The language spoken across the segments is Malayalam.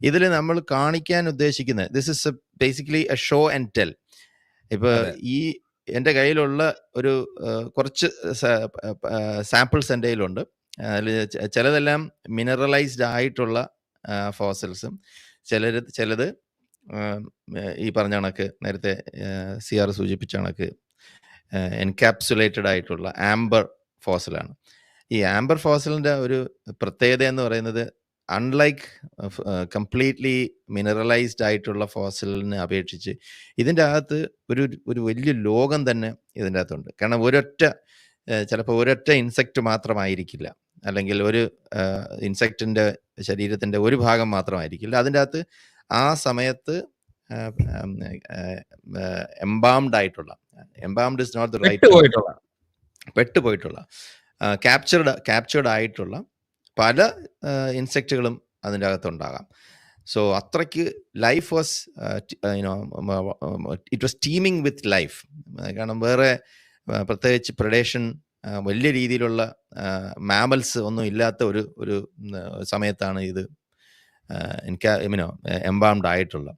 ഇതിൽ നമ്മൾ കാണിക്കാൻ ഉദ്ദേശിക്കുന്നത് this is basically a show and tell ഇപ്പൊ ഈ എന്റെ കയ്യിലുള്ള ഒരു കുറച്ച് സാമ്പിൾസ് എന്റെ കയ്യിലുണ്ട്. അതിൽ ചിലതെല്ലാം മിനറലൈസ്ഡ് ആയിട്ടുള്ള ഫോസൽസും ചിലർ ചിലത് ഈ പറഞ്ഞ കണക്ക് നേരത്തെ സി ആർ സൂചിപ്പിച്ച കണക്ക് എൻകാപ്സുലേറ്റഡ് ആയിട്ടുള്ള ആംബർ ഫോസലാണ് ഈ ആംബർ ഫോസലിന്റെ ഒരു പ്രത്യേകത എന്ന് പറയുന്നത് അൺലൈക്ക് കംപ്ലീറ്റ്ലി മിനറലൈസ്ഡ് ആയിട്ടുള്ള ഫോസലിനെ അപേക്ഷിച്ച് ഇതിന്റെ അകത്ത് ഒരു ഒരു വലിയ ലോകം തന്നെ ഇതിന്റെ അകത്തുണ്ട്. കാരണം ഒരൊറ്റ ചിലപ്പോൾ ഒരൊറ്റ ഇൻസെക്റ്റ് മാത്രമായിരിക്കില്ല. അല്ലെങ്കിൽ ഒരു ഇൻസെക്റ്റിന്റെ ശരീരത്തിന്റെ ഒരു ഭാഗം മാത്രമായിരിക്കില്ല. അതിന്റെ അകത്ത് ആ സമയത്ത് എംബാംഡ് ആയിട്ടുള്ള embalmed is not the right പെട്ടുപോയിട്ടുള്ള. Captured captured ആയിട്ടുള്ള പല ഇൻസെക്റ്റുകളും അതിന്റെ അകത്തുണ്ടാകാം സോ അത്രയ്ക്ക് life was it was teeming with life. കാരണം വേറെ പ്രത്യേകിച്ച് പ്രഡേഷൻ വലിയ രീതിയിലുള്ള മാമൽസ് ഒന്നും ഇല്ലാത്ത ഒരു ഒരു സമയത്താണ് ഇത് എനിക്ക് മീനോ എംബാംഡ് ആയിട്ടുള്ള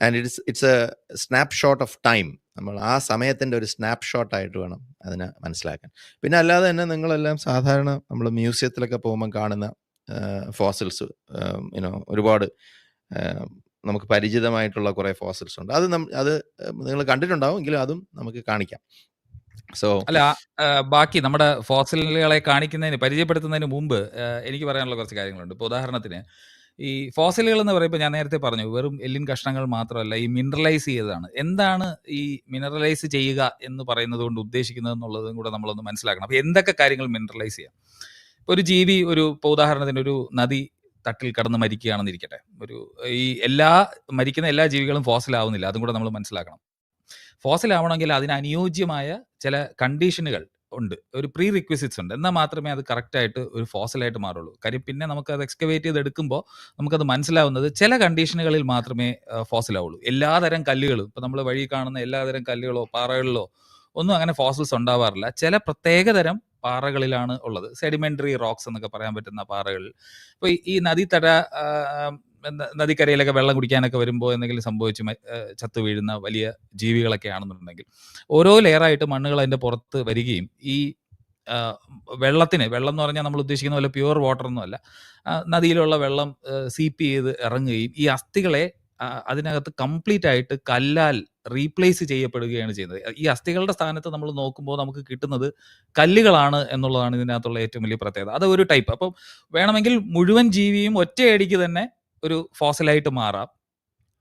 and it's it's a snapshot of time നമ്മൾ ആ സമയത്തിന്റെ ഒരു സ്നാപ്പ് ഷോട്ട് ആയിട്ട് വേണം അതിനെ മനസ്സിലാക്കാൻ. പിന്നെ അല്ലാതെ തന്നെ നിങ്ങളെല്ലാം സാധാരണ നമ്മൾ മ്യൂസിയത്തിലൊക്കെ പോകുമ്പോൾ കാണുന്ന ഫോസിൽസ് യുനോ ഒരുപാട് നമുക്ക് പരിചിതമായിട്ടുള്ള കുറേ ഫോസിൽസ് ഉണ്ട്. അത് അത് നിങ്ങൾ കണ്ടിട്ടുണ്ടാവും. എങ്കിലും അതും നമുക്ക് കാണിക്കാം. സോ അല്ല ബാക്കി നമ്മുടെ ഫോസിലുകളെ കാണിക്കുന്നതിന് പരിചയപ്പെടുത്തുന്നതിന് മുമ്പ് എനിക്ക് പറയാനുള്ള കുറച്ച് കാര്യങ്ങളുണ്ട്. ഇപ്പോൾ ഉദാഹരണത്തിന് ഈ ഫോസിലുകൾ എന്ന് പറയുമ്പോൾ ഞാൻ നേരത്തെ പറഞ്ഞു വെറും എല്ലിൻ കഷ്ണങ്ങൾ മാത്രമല്ല ഈ മിനറലൈസ് ചെയ്തതാണ്. എന്താണ് ഈ മിനറലൈസ് ചെയ്യുക എന്ന് പറയുന്നത് കൊണ്ട് ഉദ്ദേശിക്കുന്നത് എന്നുള്ളതും കൂടെ നമ്മളൊന്ന് മനസ്സിലാക്കണം. അപ്പോൾ എന്തൊക്കെ കാര്യങ്ങൾ മിനറലൈസ് ചെയ്യാം? ഇപ്പോൾ ഒരു ജീവി ഒരു ഇപ്പോൾ ഉദാഹരണത്തിന് ഒരു നദി തട്ടിൽ കടന്ന് മരിക്കുകയാണെന്ന് ഇരിക്കട്ടെ. ഒരു ഈ എല്ലാ മരിക്കുന്ന എല്ലാ ജീവികളും ഫോസിലാവുന്നില്ല. അതും കൂടെ നമ്മൾ മനസ്സിലാക്കണം. ഫോസിലാവണമെങ്കിൽ അതിന് അനുയോജ്യമായ ചില കണ്ടീഷനുകൾ ഉണ്ട്. ഒരു പ്രീ റിക്വസിറ്റ്സ് ഉണ്ട്. എന്നാൽ മാത്രമേ അത് കറക്റ്റായിട്ട് ഒരു ഫോസലായിട്ട് മാറുള്ളൂ. കാര്യം പിന്നെ നമുക്ക് അത് എക്സ്കവേറ്റ് ചെയ്തെടുക്കുമ്പോൾ നമുക്കത് മനസ്സിലാവുന്നത് ചില കണ്ടീഷനുകളിൽ മാത്രമേ ഫോസലാവുള്ളൂ എല്ലാതരം കല്ലുകളും ഇപ്പോൾ നമ്മൾ വഴി കാണുന്ന എല്ലാതരം കല്ലുകളോ പാറകളിലോ ഒന്നും അങ്ങനെ ഫോസൽസ് ഉണ്ടാവാറില്ല. ചില പ്രത്യേകതരം പാറകളിലാണ് ഉള്ളത്. സെഡിമെന്ററി റോക്സ് എന്നൊക്കെ പറയാൻ പറ്റുന്ന പാറകളിൽ. ഇപ്പോൾ ഈ നദീതട നദിക്കരയിലൊക്കെ വെള്ളം കുടിക്കാനൊക്കെ വരുമ്പോൾ എന്തെങ്കിലും സംഭവിച്ച് ചത്തു വീഴുന്ന വലിയ ജീവികളൊക്കെ ആണെന്നുണ്ടെങ്കിൽ ഓരോ ലെയറായിട്ട് മണ്ണുകൾ അതിന്റെ പുറത്ത് വരികയും ഈ വെള്ളത്തിന് വെള്ളം എന്ന് പറഞ്ഞാൽ നമ്മൾ ഉദ്ദേശിക്കുന്ന പോലെ പ്യുവർ വാട്ടർ ഒന്നുമല്ല നദിയിലുള്ള വെള്ളം സീപ്പ് ചെയ്ത് ഇറങ്ങുകയും ഈ അസ്ഥികളെ അതിനകത്ത് കംപ്ലീറ്റ് ആയിട്ട് കല്ലാൽ റീപ്ലേസ് ചെയ്യപ്പെടുകയാണ് ചെയ്യുന്നത്. ഈ അസ്ഥികളുടെ സ്ഥാനത്ത് നമ്മൾ നോക്കുമ്പോൾ നമുക്ക് കിട്ടുന്നത് കല്ലുകളാണ് എന്നുള്ളതാണ് ഇതിനകത്തുള്ള ഏറ്റവും വലിയ പ്രത്യേകത. അത് ഒരു ടൈപ്പ്. അപ്പം വേണമെങ്കിൽ മുഴുവൻ ജീവിയും ഒറ്റയടിക്ക് തന്നെ ഒരു ഫോസലായിട്ട് മാറാം.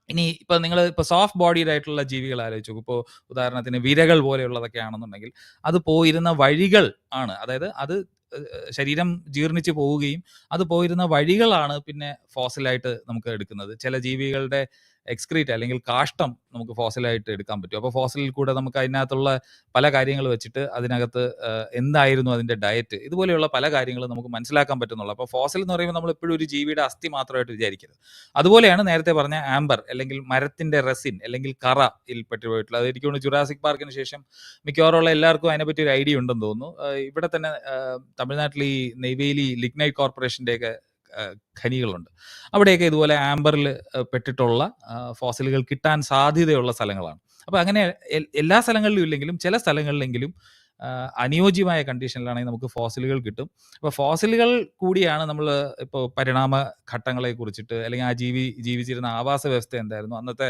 ഇനി ഇപ്പൊ നിങ്ങൾ ഇപ്പൊ സോഫ്റ്റ് ബോഡീഡ് ആയിട്ടുള്ള ജീവികൾ ആലോചിച്ചു ഇപ്പോൾ ഉദാഹരണത്തിന് വിരകൾ പോലെയുള്ളതൊക്കെ ആണെന്നുണ്ടെങ്കിൽ അത് പോയിരുന്ന വഴികൾ ആണ്. അതായത് അത് ശരീരം ജീർണിച്ച് പോവുകയും അത് പോയിരുന്ന വഴികളാണ് പിന്നെ ഫോസിലായിട്ട് നമുക്ക് എടുക്കുന്നത്. ചില ജീവികളുടെ എക്സ്ക്രീറ്റ് അല്ലെങ്കിൽ കാഷ്ടം നമുക്ക് ഫോസിലായിട്ട് എടുക്കാൻ പറ്റും. അപ്പോൾ ഫോസിലിൽ കൂടെ നമുക്ക് അതിനകത്തുള്ള പല കാര്യങ്ങൾ വെച്ചിട്ട് അതിനകത്ത് എന്തായിരുന്നു അതിന്റെ ഡയറ്റ് ഇതുപോലെയുള്ള പല കാര്യങ്ങളും നമുക്ക് മനസ്സിലാക്കാൻ പറ്റുന്നുള്ളൂ. അപ്പോൾ ഫോസിൽ എന്ന് പറയുമ്പോൾ നമ്മൾ എപ്പോഴും ഒരു ജീവിയുടെ അസ്ഥി മാത്രമായിട്ട് വിചാരിക്കരുത്. അതുപോലെയാണ് നേരത്തെ പറഞ്ഞ ആംബർ അല്ലെങ്കിൽ മരത്തിന്റെ റെസിൻ അല്ലെങ്കിൽ കറ ഇൽപ്പെട്ടുപോയിട്ടുള്ളത് പെട്ടുപോയിട്ടുള്ളത് അത് ജുറാസിക് പാർക്കിന് ശേഷം മിക്കവാറുള്ള എല്ലാവർക്കും അതിനെപ്പറ്റി ഒരു ഐഡിയ ഉണ്ടെന്ന് തോന്നുന്നു. ഇവിടെ തന്നെ തമിഴ്നാട്ടിൽ ഈ നെയ്വേലി ലിഗ്നൈറ്റ് കോർപ്പറേഷന്റെ ഒക്കെ ഖനികളുണ്ട്. അവിടെയൊക്കെ ഇതുപോലെ ആംബറിൽ പെട്ടിട്ടുള്ള ഫോസിലുകൾ കിട്ടാൻ സാധ്യതയുള്ള സ്ഥലങ്ങളാണ്. അപ്പോൾ അങ്ങനെ എല്ലാ സ്ഥലങ്ങളിലും ഇല്ലെങ്കിലും ചില സ്ഥലങ്ങളിലെങ്കിലും അനുയോജ്യമായ കണ്ടീഷനിലാണെങ്കിൽ നമുക്ക് ഫോസിലുകൾ കിട്ടും. അപ്പോൾ ഫോസിലുകൾ കൂടിയാണ് നമ്മൾ ഇപ്പോൾ പരിണാമ ഘട്ടങ്ങളെ കുറിച്ചിട്ട് അല്ലെങ്കിൽ ആ ജീവി ജീവിച്ചിരുന്ന ആവാസ വ്യവസ്ഥ എന്തായിരുന്നു അന്നത്തെ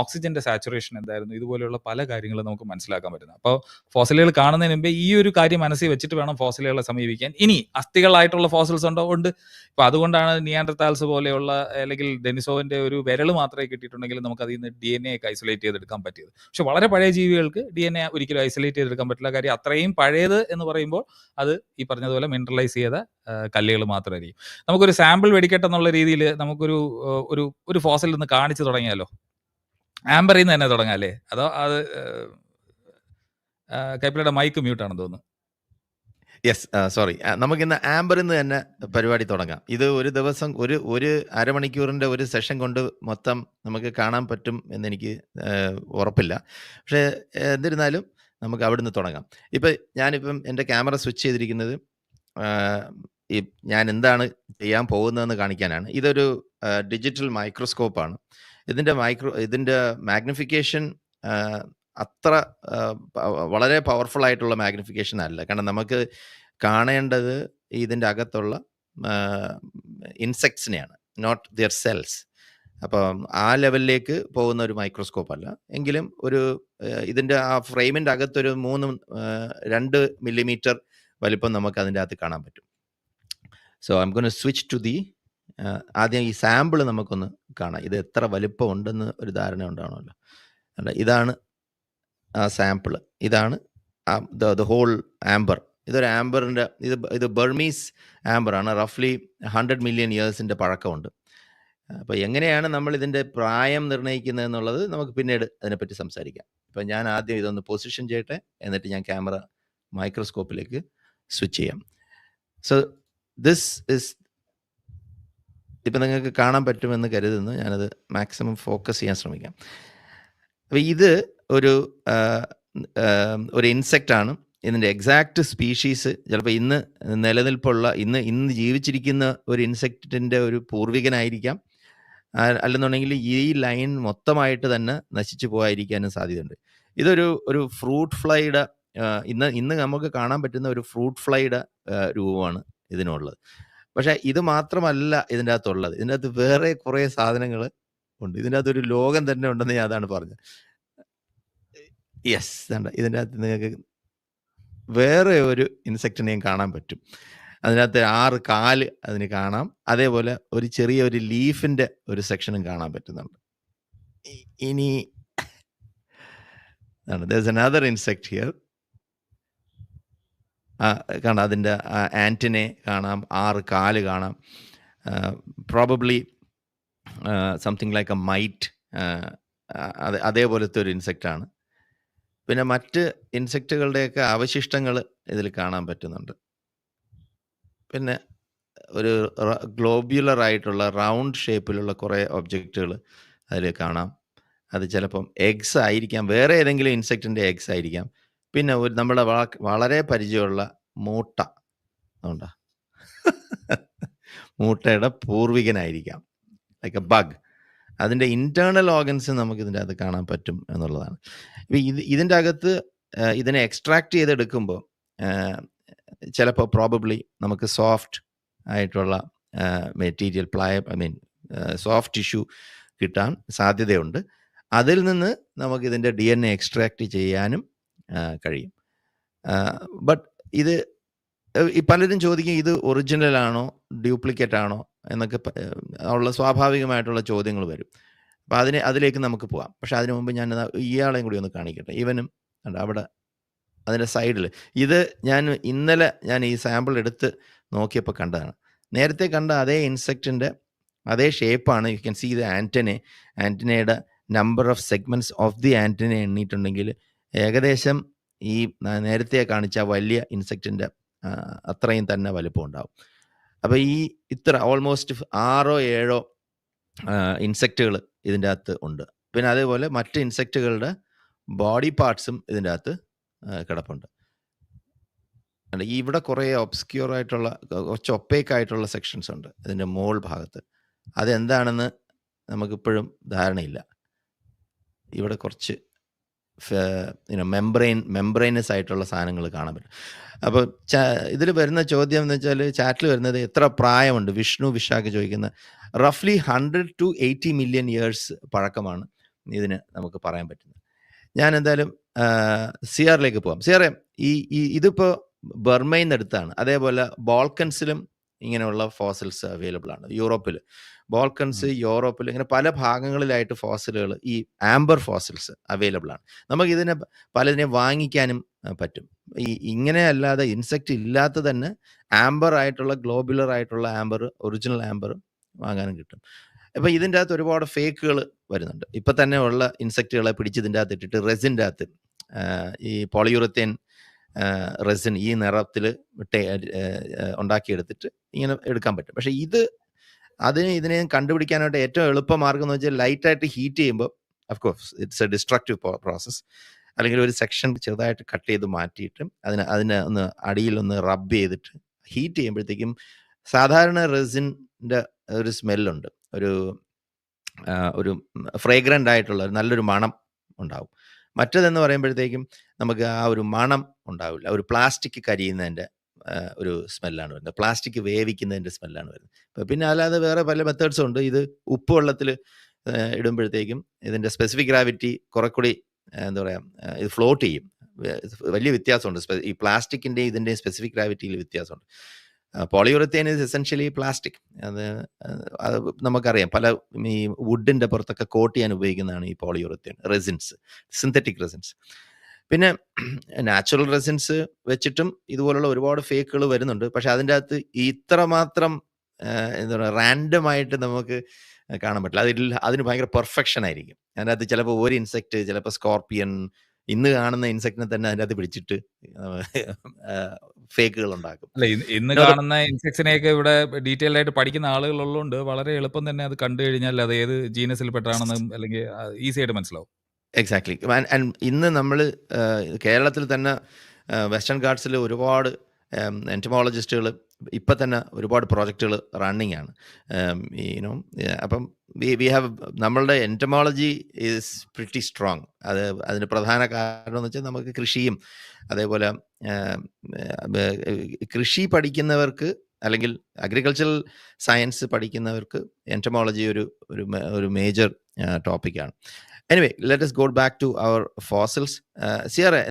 ഓക്സിജന്റെ സാച്ചുറേഷൻ എന്തായിരുന്നു? ഇതുപോലെയുള്ള പല കാര്യങ്ങളും നമുക്ക് മനസ്സിലാക്കാൻ പറ്റുന്നത്. അപ്പോൾ ഫോസിലുകൾ കാണുന്നതിന് മുമ്പ് ഈ ഒരു കാര്യം മനസ്സിൽ വെച്ചിട്ട് വേണം ഫോസിലുകളെ സമീപിക്കാൻ. ഇനി അസ്ഥികളായിട്ടുള്ള ഫോസിൽസ് ഉണ്ടോ? ഉണ്ട്. ഇപ്പൊ അതുകൊണ്ടാണ് നിയാൻഡർത്താൽസ് പോലെയുള്ള അല്ലെങ്കിൽ ഡെനിസോവിന്റെ ഒരു വിരൽ മാത്രമേ കിട്ടിയിട്ടുണ്ടെങ്കിൽ നമുക്ക് അതിൽ നിന്ന് ഡി എൻ എ ഒക്കെ ഐസൊലേറ്റ് ചെയ്തെടുക്കാൻ പറ്റിയത്. പക്ഷെ വളരെ പഴയ ജീവികൾക്ക് ഡി എൻ എ ഒരിക്കലും ഐസൊലേറ്റ് ചെയ്തെടുക്കാൻ പറ്റില്ല. കാര്യം അത്രയും പഴയത് എന്ന് പറയുമ്പോൾ അത് ഈ പറഞ്ഞതുപോലെ മിനറലൈസ് ചെയ്ത കല്ലുകൾ മാത്രമായിരിക്കും. നമുക്കൊരു സാമ്പിൾ വെടിക്കട്ടെന്നുള്ള രീതിയിൽ നമുക്കൊരു ഒരു ഒരു ഫോസിൽ നിന്ന് കാണിച്ചു തുടങ്ങിയാലോ? ആംബറിൽ നിന്ന് തന്നെ തുടങ്ങാം അല്ലേ? അതോ അത് കൈപ്പിളയുടെ മൈക്ക് മ്യൂട്ടാണെന്ന് തോന്നുന്നു. യെസ് സോറി നമുക്കിന്ന് ആംബറിൽ നിന്ന് തന്നെ പരിപാടി തുടങ്ങാം. ഇത് ഒരു ദിവസം ഒരു ഒരു അരമണിക്കൂറിന്റെ ഒരു സെഷൻ കൊണ്ട് മൊത്തം നമുക്ക് കാണാൻ പറ്റും എന്നെനിക്ക് ഉറപ്പില്ല. പക്ഷേ എന്നിരുന്നാലും നമുക്ക് അവിടുന്ന് തുടങ്ങാം. ഇപ്പം ഞാനിപ്പം എന്റെ ക്യാമറ സ്വിച്ച് ചെയ്തിരിക്കുന്നത് ഈ ഞാൻ എന്താണ് ചെയ്യാൻ പോകുന്നതെന്ന് കാണിക്കാനാണ്. ഇതൊരു ഡിജിറ്റൽ മൈക്രോസ്കോപ്പാണ്. ഇതിന്റെ മൈക്രോ ഇതിന്റെ മാഗ്നിഫിക്കേഷൻ അത്ര വളരെ പവർഫുൾ ആയിട്ടുള്ള മാഗ്നിഫിക്കേഷൻ അല്ല. കാരണം നമുക്ക് കാണേണ്ടത് ഇതിന്റെ അകത്തുള്ള ഇൻസെക്ട്സിനെയാണ്. Not their cells. അപ്പം ആ ലെവലിലേക്ക് പോകുന്ന ഒരു മൈക്രോസ്കോപ്പ് അല്ല. എങ്കിലും ഒരു ഇതിന്റെ ആ ഫ്രെയിമിന്റെ അകത്തൊരു 3 ആഹ്, 2 മില്ലിമീറ്റർ വലിപ്പം നമുക്ക് അതിന്റെ അകത്ത് കാണാൻ പറ്റും. So I'm gonna switch to the ആദ്യം ഈ സാമ്പിൾ നമുക്കൊന്ന് കാണാം. ഇത് എത്ര വലിപ്പം ഉണ്ടെന്ന് ഒരു ധാരണ ഉണ്ടാവണമല്ലോ. അല്ല ഇതാണ് ആ സാമ്പിൾ. ഇതാണ് ദ ഹോൾ ആംബർ. ഇതൊരു ആംബറിന്റെ ഇത് ഇത് ബർമീസ് ആംബറാണ്. റഫ്ലി 100 മില്യൺ ഇയേഴ്സിന്റെ പഴക്കമുണ്ട്. അപ്പോൾ എങ്ങനെയാണ് നമ്മൾ ഇതിന്റെ പ്രായം നിർണയിക്കുന്നത് എന്നുള്ളത് നമുക്ക് പിന്നീട് അതിനെപ്പറ്റി സംസാരിക്കാം. ഇപ്പം ഞാൻ ആദ്യം ഇതൊന്ന് പൊസിഷൻ ചെയ്യട്ടെ. എന്നിട്ട് ഞാൻ ക്യാമറ മൈക്രോസ്കോപ്പിലേക്ക് സ്വിച്ച് ചെയ്യാം. സോ ദിസ് ഈസ് ഇപ്പൊ നിങ്ങൾക്ക് കാണാൻ പറ്റുമെന്ന് കരുതുന്നു. ഞാനത് മാക്സിമം ഫോക്കസ് ചെയ്യാൻ ശ്രമിക്കാം. അപ്പോൾ ഇത് ഒരു ഒരു ഇൻസെക്റ്റ് ആണ്. ഇതിന്റെ എക്സാക്റ്റ് സ്പീഷീസ് ചിലപ്പോൾ ഇന്ന് നിലനിൽപ്പുള്ള ഇന്ന് ഇന്ന് ജീവിച്ചിരിക്കുന്ന ഒരു ഇൻസെക്റ്റിന്റെ ഒരു പൂർവികനായിരിക്കാം. അല്ലെന്നുണ്ടെങ്കിൽ ഈ ലൈൻ മൊത്തമായിട്ട് തന്നെ നശിച്ചു പോകാതിരിക്കാനും സാധ്യതയുണ്ട്. ഇതൊരു ഒരു ഫ്രൂട്ട് ഫ്ലൈയുടെ ഇന്ന് ഇന്ന് നമുക്ക് കാണാൻ പറ്റുന്ന ഒരു ഫ്രൂട്ട് ഫ്ലൈയുടെ രൂപമാണ് ഇതിനുള്ളത്. പക്ഷെ ഇത് മാത്രമല്ല ഇതിന്റെ അകത്തുള്ളത്. ഇതിന്റെ അകത്ത് വേറെ കുറെ സാധനങ്ങൾ ഉണ്ട്. ഇതിന്റെ അകത്തൊരു ലോകം തന്നെ ഉണ്ടെന്ന് ഞാൻ അതാണ് പറഞ്ഞത്. യെസ് ഇതിന്റെ അകത്ത് നിങ്ങൾക്ക് വേറെ ഒരു ഇൻസെക്റ്റിനെയും കാണാൻ പറ്റും. അതിനകത്ത് ആറ് കാൽ അതിന് കാണാം. അതേപോലെ ഒരു ചെറിയ ഒരു ലീഫിന്റെ ഒരു സെക്ഷനും കാണാൻ പറ്റുന്നുണ്ട്. ഇനി ദർ ഇൻസെക്ട് ഹിയർ. ആ അതിന്റെ ആന്റിനെ കാണാം. ആറ് കാൽ കാണാം. Probably something like a mite അത് അതെ അതേപോലത്തെ ഒരു ഇൻസെക്റ്റാണ്. പിന്നെ മറ്റ് ഇൻസെക്റ്റുകളുടെയൊക്കെ അവശിഷ്ടങ്ങൾ ഇതിൽ കാണാൻ പറ്റുന്നുണ്ട്. പിന്നെ ഒരു ഗ്ലോബ്യുലർ ആയിട്ടുള്ള റൗണ്ട് ഷേപ്പിലുള്ള കുറേ ഒബ്ജക്റ്റുകൾ അതിൽ കാണാം. അത് ചിലപ്പം എഗ്സ് ആയിരിക്കാം. വേറെ ഏതെങ്കിലും ഇൻസെക്റ്റിന്റെ എഗ്സ് ആയിരിക്കാം. പിന്നെ ഒരു നമ്മുടെ വളരെ പരിചയമുള്ള മൂട്ട. അതുകൊണ്ടാ. മൂട്ടയുടെ പൂർവികനായിരിക്കാം. Like a bug. അതിന്റെ ഇന്റേർണൽ ഓർഗൻസ് നമുക്ക് ഇതിന്റെ അകത്ത് കാണാൻ പറ്റും എന്നുള്ളതാണ്. ഇപ്പം ഇത് ഇതിന്റെ അകത്ത് ഇതിനെ എക്സ്ട്രാക്ട് ചെയ്തെടുക്കുമ്പോൾ ചിലപ്പോൾ ചിലപ്പോ പ്രോബബ്ലി നമുക്ക് സോഫ്റ്റ് ആയിട്ടുള്ള മെറ്റീരിയൽ പ്ലായ ഐ മീൻ സോഫ്റ്റ് ടിഷ്യൂ കിട്ടാൻ സാധ്യതയുണ്ട്. അതിൽ നിന്ന് നമുക്ക് എൻ എ എക്സ്ട്രാക്ട് ചെയ്യാനും കഴിയും. ബട്ട് ഇത് പലരും ചോദിക്കും ഇത് ഒറിജിനൽ ആണോ? ഡ്യൂപ്ലിക്കേറ്റ് ആണോ? എന്നൊക്കെ ഉള്ള സ്വാഭാവികമായിട്ടുള്ള ചോദ്യങ്ങൾ വരും. അപ്പോൾ അതിനെ അതിലേക്ക് നമുക്ക് പോകാം പക്ഷെ അതിനു മുമ്പ് ഞാൻ ഇയാളെയും കൂടി ഒന്ന് കാണിക്കട്ടെ. ഇവനും അവിടെ അതിന്റെ സൈഡിൽ ഇത് ഞാൻ ഇന്നലെ ഞാൻ ഈ സാമ്പിൾ എടുത്ത് നോക്കിയപ്പോൾ കണ്ടതാണ്. നേരത്തെ കണ്ട അതേ ഇൻസെക്റ്റിന്റെ അതേ ഷേപ്പാണ്. You can see the antennae ആന്റനയുടെ number of segments of the antennae എണ്ണിയിട്ടുണ്ടെങ്കിൽ ഏകദേശം ഈ നേരത്തെ കാണിച്ച വലിയ ഇൻസെക്റ്റിന്റെ അത്രയും തന്നെ വലുപ്പം ഉണ്ടാവും. അപ്പോൾ ഈ ഇത്ര ഓൾമോസ്റ്റ് 6ഓ 7ഓ ആഹ്, ഇൻസെക്റ്റുകൾ ഇതിന്റെ അകത്ത് ഉണ്ട്. പിന്നെ അതേപോലെ മറ്റ് ഇൻസെക്റ്റുകളുടെ ബോഡി പാർട്സും ഇതിന്റെ അകത്ത് കിടപ്പുണ്ട്. ഇവിടെ കുറെ ഒബ്സ്ക്യൂർ ആയിട്ടുള്ള കുറച്ച് ഒപ്പേക്ക് ആയിട്ടുള്ള സെക്ഷൻസ് ഉണ്ട് ഇതിന്റെ മോൾ ഭാഗത്ത്. അതെന്താണെന്ന് നമുക്കിപ്പോഴും ധാരണയില്ല. ഇവിടെ കുറച്ച് മെംബ്രെയിൻ മെംബ്രെയിനസ് ആയിട്ടുള്ള സാധനങ്ങൾ കാണാൻ പറ്റും. അപ്പോൾ ച ഇതിൽ വരുന്ന ചോദ്യം എന്ന് വെച്ചാൽ ചാറ്റിൽ വരുന്നത് എത്ര പ്രായമുണ്ട്? വിഷ്ണു വിശാഖ് ചോദിക്കുന്ന റഫ്ലി 100-80 മില്യൺ ഇയേഴ്സ് പഴക്കമാണ് ഇതിന് നമുക്ക് പറയാൻ പറ്റുന്നത്. ഞാൻ എന്തായാലും സിയാറിലേക്ക് പോകാം സിയാറെ ഈ ഇതിപ്പോൾ ഇതിപ്പോ ബർമയിൽ നിന്ന് എടുത്തതാണ്. അതേപോലെ ബാൾക്കൻസിലും ഇങ്ങനെയുള്ള ഫോസിൽസ് അവൈലബിൾ ആണ്. യൂറോപ്പിൽ. ബോൾക്കൺസ് യൂറോപ്പിൽ ഇങ്ങനെ പല ഭാഗങ്ങളിലായിട്ട് ഫോസിലുകൾ ഈ ആംബർ ഫോസിൽസ് അവൈലബിൾ ആണ്. നമുക്ക് ഇതിനെ പലതിനെ വാങ്ങിക്കാനും പറ്റും. ഈ ഇങ്ങനെ അല്ലാതെ ഇൻസെക്റ്റ് ഇല്ലാത്ത തന്നെ ആംബർ ആയിട്ടുള്ള ഗ്ലോബുലർ ആയിട്ടുള്ള ആംബർ ഒറിജിനൽ ആംബർ വാങ്ങാനും കിട്ടും. അപ്പൊ ഇതിന്റെ അകത്ത് ഒരുപാട് ഫേക്കുകൾ വരുന്നുണ്ട്. ഇപ്പൊ തന്നെ ഉള്ള ഇൻസെക്റ്റുകളെ പിടിച്ച് ഇതിന്റെ അകത്ത് ഇട്ടിട്ട് റെസിന്റെ അകത്ത് ഈ പോളിയൂറത്തേൻ റെസിൻ ഈ നിറത്തിൽ ഉണ്ടാക്കിയെടുത്തിട്ട് ഇങ്ങനെ എടുക്കാൻ പറ്റും. പക്ഷേ ഇത് അതിന് ഇതിനെയും കണ്ടുപിടിക്കാനായിട്ട് ഏറ്റവും എളുപ്പ മാർഗം എന്ന് വെച്ചാൽ ലൈറ്റായിട്ട് ഹീറ്റ് ചെയ്യുമ്പോൾ of course it's a destructive process അല്ലെങ്കിൽ ഒരു സെക്ഷൻ ചെറുതായിട്ട് കട്ട് ചെയ്ത് മാറ്റിയിട്ട് അതിന് അതിനെ ഒന്ന് അടിയിൽ ഒന്ന് റബ്ബ് ചെയ്തിട്ട് ഹീറ്റ് ചെയ്യുമ്പോഴത്തേക്കും സാധാരണ റെസിന്റെ ഒരു സ്മെല്ലുണ്ട്. ഒരു ഒരു ഫ്രേഗ്രന്റ് ആയിട്ടുള്ള നല്ലൊരു മണം ഉണ്ടാവും. മറ്റേതെന്ന് പറയുമ്പോഴത്തേക്കും നമുക്ക് ആ ഒരു മണം ഉണ്ടാവില്ല. ഒരു പ്ലാസ്റ്റിക് കരിയുന്നതിന്റെ ഒരു സ്മെല്ലാണ് വരുന്നത്. പ്ലാസ്റ്റിക് വേവിക്കുന്നതിന്റെ സ്മെല്ലാണ് വരുന്നത്. പിന്നെ അല്ലാതെ വേറെ പല മെത്തേഡ്സും ഉണ്ട്. ഇത് ഉപ്പ് വെള്ളത്തിൽ ഇടുമ്പോഴത്തേക്കും ഇതിന്റെ സ്പെസിഫിക് ഗ്രാവിറ്റി കുറേക്കൂടി എന്താ പറയുക ഇത് ഫ്ലോട്ട് ചെയ്യും. വലിയ വ്യത്യാസമുണ്ട്. ഈ പ്ലാസ്റ്റിക്കിന്റെയും ഇതിന്റെയും സ്പെസിഫിക് ഗ്രാവിറ്റിയിൽ വ്യത്യാസമുണ്ട്. പോളിയുറത്തേൻ ഇസ് എസെൻഷ്യലി പ്ലാസ്റ്റിക് അത് അത് നമുക്കറിയാം. പല ഈ വുഡിന്റെ പുറത്തൊക്കെ കോട്ട് ചെയ്യാൻ ഉപയോഗിക്കുന്നതാണ് ഈ പോളിയുറത്തേൻ റെസിൻസ് സിന്തറ്റിക് റെസിൻസ് പിന്നെ നാച്ചുറൽ റെസിൻസ് വെച്ചിട്ടും ഇതുപോലുള്ള ഒരുപാട് ഫേക്കുകൾ വരുന്നുണ്ട്. പക്ഷെ അതിന്റെ അകത്ത് ഇത്രമാത്രം എന്താ പറയുക റാൻഡം ആയിട്ട് നമുക്ക് കാണാൻ പറ്റില്ല. അതിൽ അതിന് ഭയങ്കര പെർഫെക്ഷൻ ആയിരിക്കും. അതിനകത്ത് ചിലപ്പോൾ ഒരു ഇൻസെക്റ്റ് ചിലപ്പോൾ സ്കോർപ്പിയൻ ഇന്ന് കാണുന്ന ഇൻസെക്റ്റിനെ തന്നെ അതിന്റെ അകത്ത് പിടിച്ചിട്ട് ഫേക്കുകൾ ഉണ്ടാക്കും അല്ല ഇന്ന് കാണുന്ന ഇൻസെക്ട്സിനെയൊക്കെ ഇവിടെ ഡീറ്റെയിൽ ആയിട്ട് പഠിക്കുന്ന ആളുകളുള്ളതുകൊണ്ട് വളരെ എളുപ്പം തന്നെ അത് കണ്ടു കഴിഞ്ഞാൽ അത് ഏത് ജീനസിൽ പെട്ടാണെന്നും അല്ലെങ്കിൽ ഈസി ആയിട്ട് മനസ്സിലാവും. എക്സാക്ട്ലി ആൻഡ് ഇന്ന് നമ്മൾ കേരളത്തിൽ തന്നെ വെസ്റ്റേൺ ഗാർഡ്സിൽ ഒരുപാട് എന്റമോളജിസ്റ്റുകൾ ഇപ്പം തന്നെ ഒരുപാട് പ്രോജക്റ്റുകൾ റണ്ണിങ് ആണ് യുനോ അപ്പം വി വി ഹാവ് നമ്മളുടെ എന്റമോളജി ഈസ് പ്രിറ്റി സ്ട്രോങ് അത് അതിന് പ്രധാന കാരണം എന്ന് വെച്ചാൽ നമുക്ക് കൃഷിയും അതേപോലെ കൃഷി പഠിക്കുന്നവർക്ക് അല്ലെങ്കിൽ അഗ്രികൾച്ചറൽ സയൻസ് പഠിക്കുന്നവർക്ക് എന്റമോളജി ഒരു ഒരു മേജർ ടോപ്പിക്കാണ് anyway let's go back to our. Uh, Sierra,